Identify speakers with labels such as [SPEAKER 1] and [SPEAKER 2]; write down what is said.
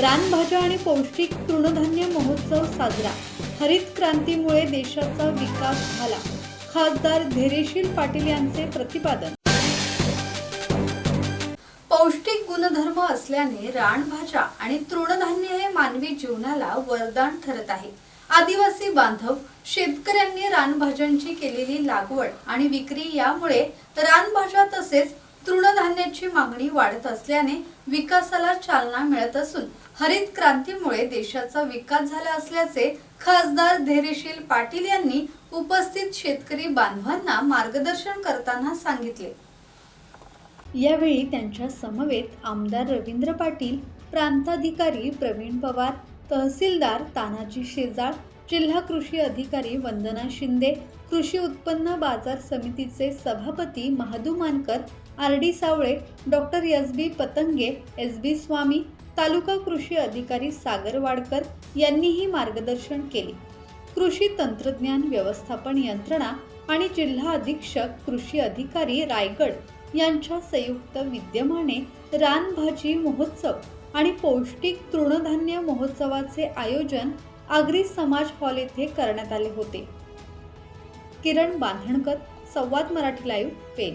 [SPEAKER 1] रानभाज्या आणि पौष्टिक तृणधान्य महोत्सव साजरा. हरित क्रांतीमुळे देशाचा विकास झाला. खासदार धैर्यशील पाटील यांचे प्रतिपादन. पौष्टिक गुणधर्म असल्याने रानभाज्या आणि तृणधान्य हे मानवी जीवनाला वरदान ठरत आहे. आदिवासी बांधव शेतकऱ्यांनी रानभाज्यांची केलेली लागवड आणि विक्री यामुळे रानभाज्या तसेच तृणधान्याची मागणी वाढत असल्याने विकासाला चालना मिळत असून हरित क्रांतीमुळे देशाचा विकास झाला असल्याचे खासदार धैर्यशील पाटील यांनी उपस्थित शेतकरी बांधवांना मार्गदर्शन करताना सांगितले. यावेळी त्यांच्या समवेत आमदार रवींद्र पाटील प्रांताधिकारी प्रवीण पवार तहसीलदार तानाजी शेजाळ जिल्हा कृषी अधिकारी वंदना शिंदे कृषी उत्पन्न बाजार समितीचे सभापती Mahadu Mankar R D Sawale doctor S B Patange S B Swami तालुका कृषी अधिकारी सागर वाडकर यांनीही मार्गदर्शन केले. कृषी तंत्रज्ञान व्यवस्थापन यंत्रणा आणि जिल्हा अधीक्षक कृषी अधिकारी रायगड यांच्या संयुक्त विद्यमाने रानभाजी महोत्सव आणि पौष्टिक तृणधान्य महोत्सवाचे आयोजन आगरी समाज हॉल येथे करण्यात आले होते. किरण बांधणकर संवाद मराठी लाईव्ह पेन